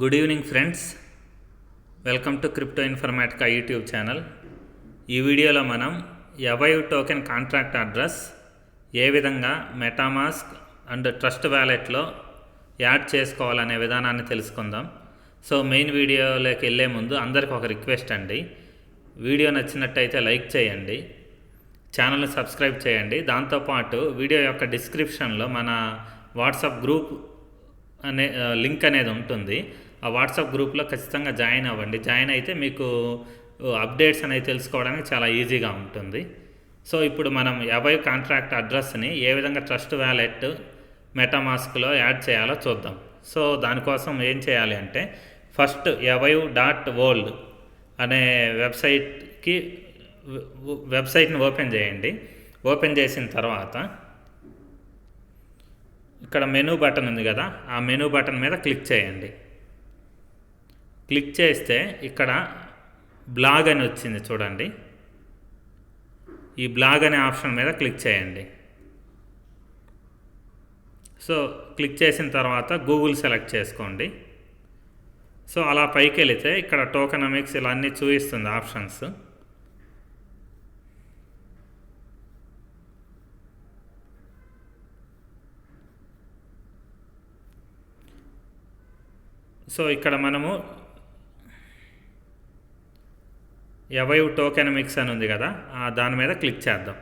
Good evening friends welcome to crypto informatica YouTube channel ఈ వీడియోలో మనం ఎవైవ్ టోకెన్ కాంట్రాక్ట్ అడ్రస్ ఏ విధంగా మెటామాస్క్ అండ్ ట్రస్ట్ వ్యాలెట్లో యాడ్ చేసుకోవాలనే విధానాన్ని తెలుసుకుందాం. సో మెయిన్ వీడియోలోకి వెళ్ళే ముందు అందరికి ఒక రిక్వెస్ట్ అండి. వీడియో నచ్చినట్టయితే లైక్ చేయండి. ఛానల్ని సబ్స్క్రైబ్ చేయండి. దాంతోపాటు వీడియో యొక్క డిస్క్రిప్షన్లో మన వాట్సాప్ గ్రూప్ అనే లింక్ అనేది ఉంటుంది. ఆ వాట్సాప్ గ్రూప్లో ఖచ్చితంగా జాయిన్ అవ్వండి. జాయిన్ అయితే మీకు అప్డేట్స్ అనేవి తెలుసుకోవడానికి చాలా ఈజీగా ఉంటుంది. సో ఇప్పుడు మనం ఎవై కాంట్రాక్ట్ అడ్రస్ని ఏ విధంగా ట్రస్ట్ వ్యాలెట్ మెటామాస్క్లో యాడ్ చేయాలో చూద్దాం. సో దానికోసం ఏం చేయాలి అంటే ఫస్ట్ ఎవైవ్ డాట్ వరల్డ్ అనే వెబ్సైట్కి వెబ్సైట్ని ఓపెన్ చేయండి. ఓపెన్ చేసిన తర్వాత ఇక్కడ మెనూ బటన్ ఉంది కదా ఆ మెనూ బటన్ మీద క్లిక్ చేయండి. క్లిక్ చేస్తే ఇక్కడ బ్లాగ్ అని వచ్చింది చూడండి. ఈ బ్లాగ్ అనే ఆప్షన్ మీద క్లిక్ చేయండి. సో క్లిక్ చేసిన తర్వాత గూగుల్ సెలెక్ట్ చేసుకోండి. సో అలా పైకి వెళితే ఇక్కడ టోకనమిక్స్ ఇలా అన్నీ చూపిస్తుంది ఆప్షన్స్. సో ఇక్కడ మనము ఎవైవ్ టోకెనమిక్స్ అని ఉంది కదా దాని మీద క్లిక్ చేద్దాం.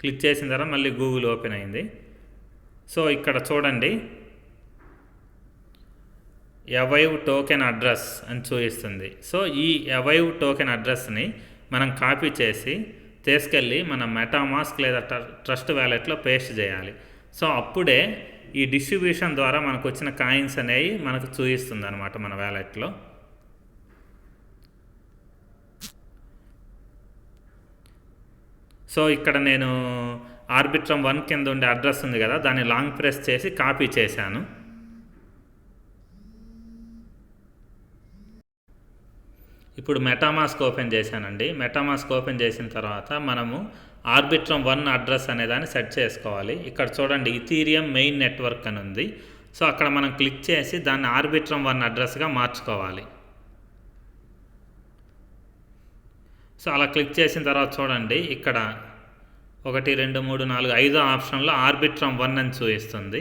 క్లిక్ చేసిన తర్వాత మళ్ళీ గూగుల్ ఓపెన్ అయింది. సో ఇక్కడ చూడండి. ఎవైవ్ టోకెన్ అడ్రస్ అని చూపిస్తుంది. సో ఈ ఎవైవ్ టోకెన్ అడ్రస్ని మనం కాపీ చేసి తీసుకెళ్ళి మన మెటామాస్క్ లేదా ట్రస్ట్ వ్యాలెట్లో పేస్ట్ చేయాలి. సో అప్పుడే ఈ డిస్ట్రిబ్యూషన్ ద్వారా మనకు వచ్చిన కాయిన్స్ అనేవి మనకు చూపిస్తుంది అనమాట మన వ్యాలెట్లో సో ఇక్కడ నేను ఆర్బిట్రమ్ వన్ కింద ఉండే అడ్రస్ ఉంది కదా దాన్ని లాంగ్ ప్రెస్ చేసి కాపీ చేశాను. ఇప్పుడు మెటామాస్క్ ఓపెన్ చేశానండి. మెటామాస్క్ ఓపెన్ చేసిన తర్వాత మనము ఆర్బిట్రమ్ వన్ అడ్రస్ అనేదాన్ని సెట్ చేసుకోవాలి. ఇక్కడ చూడండి ఇథీరియం మెయిన్ నెట్వర్క్ అని ఉంది. సో అక్కడ మనం క్లిక్ చేసి దాన్ని ఆర్బిట్రమ్ వన్ అడ్రస్గా మార్చుకోవాలి. సో అలా క్లిక్ చేసిన తర్వాత చూడండి ఇక్కడ ఒకటి రెండు మూడు నాలుగు ఐదో ఆప్షన్లో ఆర్బిట్రమ్ వన్ అని చూపిస్తుంది.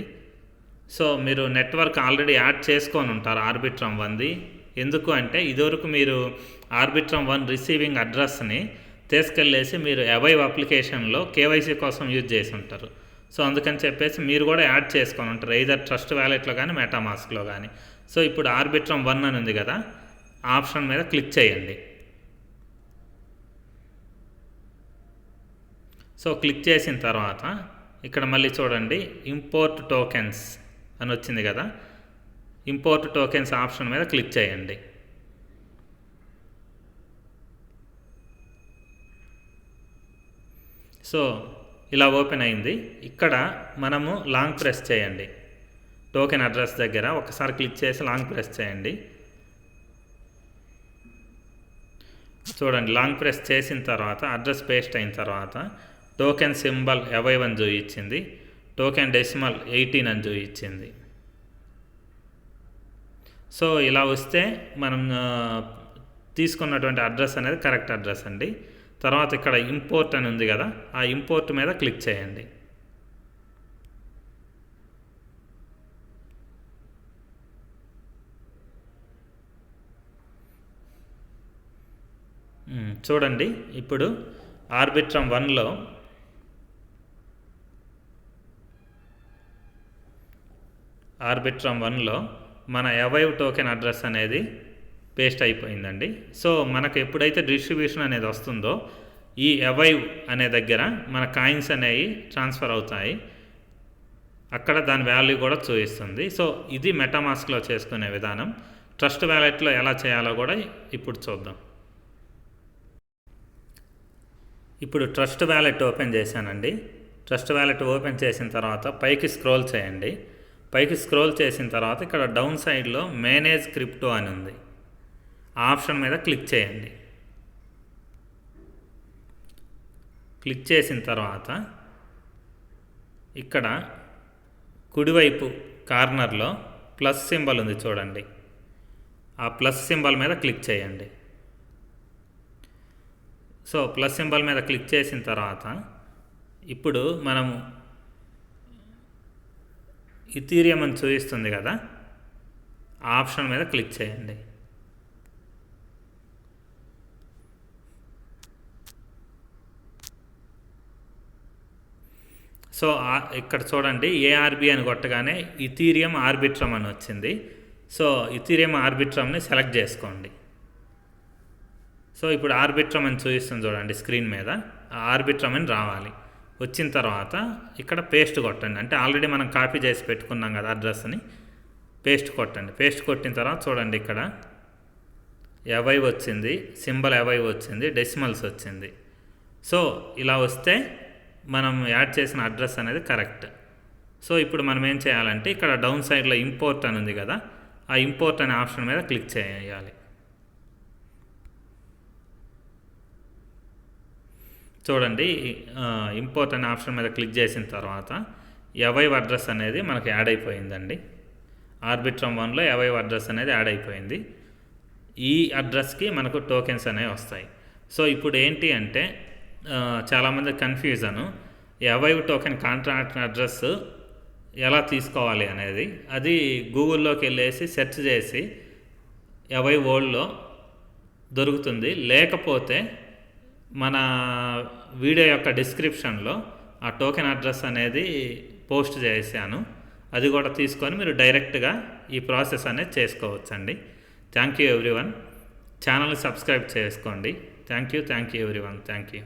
సో మీరు నెట్వర్క్ ఆల్రెడీ యాడ్ చేసుకొని ఉంటారు ఆర్బిట్రమ్ వన్ది. ఎందుకు అంటే ఇదివరకు మీరు ఆర్బిట్రమ్ వన్ రిసీవింగ్ అడ్రస్ని తీసుకెళ్ళేసి మీరు అవైవ్ అప్లికేషన్లో కేవైసీ కోసం యూజ్ చేసి ఉంటారు. సో అందుకని చెప్పేసి మీరు కూడా యాడ్ చేసుకొని ఉంటారు either ట్రస్ట్ వ్యాలెట్లో కానీ మెటామాస్క్లో కానీ. సో ఇప్పుడు ఆర్బిట్రమ్ వన్ అని ఉంది కదా ఆప్షన్ మీద క్లిక్ చేయండి. సో క్లిక్ చేసిన తర్వాత ఇక్కడ మళ్ళీ చూడండి ఇంపోర్ట్ టోకెన్స్ అని వచ్చింది కదా. ఇంపోర్ట్ టోకెన్స్ ఆప్షన్ మీద క్లిక్ చేయండి. సో ఇలా ఓపెన్ అయింది. ఇక్కడ మనము లాంగ్ ప్రెస్ చేయండి. టోకెన్ అడ్రస్ దగ్గర ఒకసారి క్లిక్ చేసి లాంగ్ ప్రెస్ చేయండి. చూడండి లాంగ్ ప్రెస్ చేసిన తర్వాత అడ్రస్ పేస్ట్ అయిన తర్వాత టోకెన్ సింబల్ ఎవైవ్ అని చూపించింది టోకెన్ డెసిమల్ ఎయిటీన్ అని చూపించింది సో ఇలా వస్తే మనం తీసుకున్నటువంటి అడ్రస్ అనేది కరెక్ట్ అడ్రస్ అండి. తర్వాత ఇక్కడ ఇంపోర్ట్ అని ఉంది కదా ఆ ఇంపోర్ట్ మీద క్లిక్ చేయండి. చూడండి. ఇప్పుడు ఆర్బిట్రమ్ వన్లో ఆర్బిట్రమ్ వన్లో మన ఎవైవ్ టోకెన్ అడ్రస్ అనేది పేస్ట్ అయిపోయిందండి. సో మనకు ఎప్పుడైతే డిస్ట్రిబ్యూషన్ అనేది వస్తుందో ఈ ఎవైవ్ అనే దగ్గర మన కాయిన్స్ అనేవి ట్రాన్స్ఫర్ అవుతాయి. అక్కడ దాని వాల్యూ కూడా చూపిస్తుంది. సో ఇది మెటామాస్క్లో చేసుకునే విధానం. ట్రస్ట్ వ్యాలెట్లో ఎలా చేయాలో కూడా ఇప్పుడు చూద్దాం. ఇప్పుడు ట్రస్ట్ వ్యాలెట్ ఓపెన్ చేశానండి. ట్రస్ట్ వ్యాలెట్ ఓపెన్ చేసిన తర్వాత పైకి స్క్రోల్ చేయండి. పైకి స్క్రోల్ చేసిన తర్వాత ఇక్కడ డౌన్ సైడ్లో మేనేజ్ క్రిప్టో అని ఉంది. ఆప్షన్ మీద క్లిక్ చేయండి. క్లిక్ చేసిన తర్వాత ఇక్కడ కుడివైపు కార్నర్లో ప్లస్ సింబల్ ఉంది చూడండి. ఆ ప్లస్ సింబల్ మీద క్లిక్ చేయండి. సో ప్లస్ సింబల్ మీద క్లిక్ చేసిన తర్వాత ఇప్పుడు మనము ఇథీరియం అని చూపిస్తుంది కదా ఆప్షన్ మీద క్లిక్ చేయండి. సో ఇక్కడ చూడండి ఏఆర్బి అని కొట్టగానే ఇథీరియం ఆర్బిట్రమ్ అని వచ్చింది. సో ఇథీరియం ఆర్బిట్రమ్ని సెలెక్ట్ చేసుకోండి. సో ఇప్పుడు ఆర్బిట్రమ్ అని చూపిస్తుంది చూడండి స్క్రీన్ మీద. ఆర్బిట్రమ్ అని రావాలి. వచ్చిన తర్వాత ఇక్కడ పేస్ట్ కొట్టండి. అంటే ఆల్రెడీ మనం కాపీ చేసి పెట్టుకున్నాం కదా అడ్రస్ని. పేస్ట్ కొట్టండి. పేస్ట్ కొట్టిన తర్వాత చూడండి ఇక్కడ. ఎవై వచ్చింది. సింబల్ ఎవై వచ్చింది. డెసిమల్స్ వచ్చింది. సో ఇలా వస్తే మనం యాడ్ చేసిన అడ్రస్ అనేది కరెక్ట్. సో ఇప్పుడు మనం ఏం చేయాలంటే ఇక్కడ డౌన్ సైడ్లో ఇంపోర్ట్ అని ఉంది కదా. ఆ ఇంపోర్ట్ అనే ఆప్షన్ మీద క్లిక్ చేయాలి. చూడండి ఇంపోర్ట్ అనే ఆప్షన్ మీద క్లిక్ చేసిన తర్వాత ఎవైవ్ అడ్రస్ అనేది మనకు యాడ్ అయిపోయిందండి. ఆర్బిట్రమ్ వన్లో ఎవైవ్ అడ్రస్ అనేది యాడ్ అయిపోయింది. ఈ అడ్రస్కి మనకు టోకెన్స్ అనేవి వస్తాయి. సో ఇప్పుడు ఏంటి అంటే చాలామంది confusion Avive token contract address ఎలా తీసుకోవాలి అనేది. అది గూగుల్లోకి వెళ్ళేసి సెర్చ్ చేసి ఎవై వరల్డ్లో దొరుకుతుంది. లేకపోతే మన వీడియో యొక్క డిస్క్రిప్షన్లో ఆ టోకెన్ అడ్రస్ అనేది పోస్ట్ చేశాను. అది కూడా తీసుకొని మీరు డైరెక్ట్గా ఈ ప్రాసెస్ అనేది చేసుకోవచ్చండి. Thank you everyone. Channel subscribe చేసుకోండి. Thank you thank you everyone. Thank you.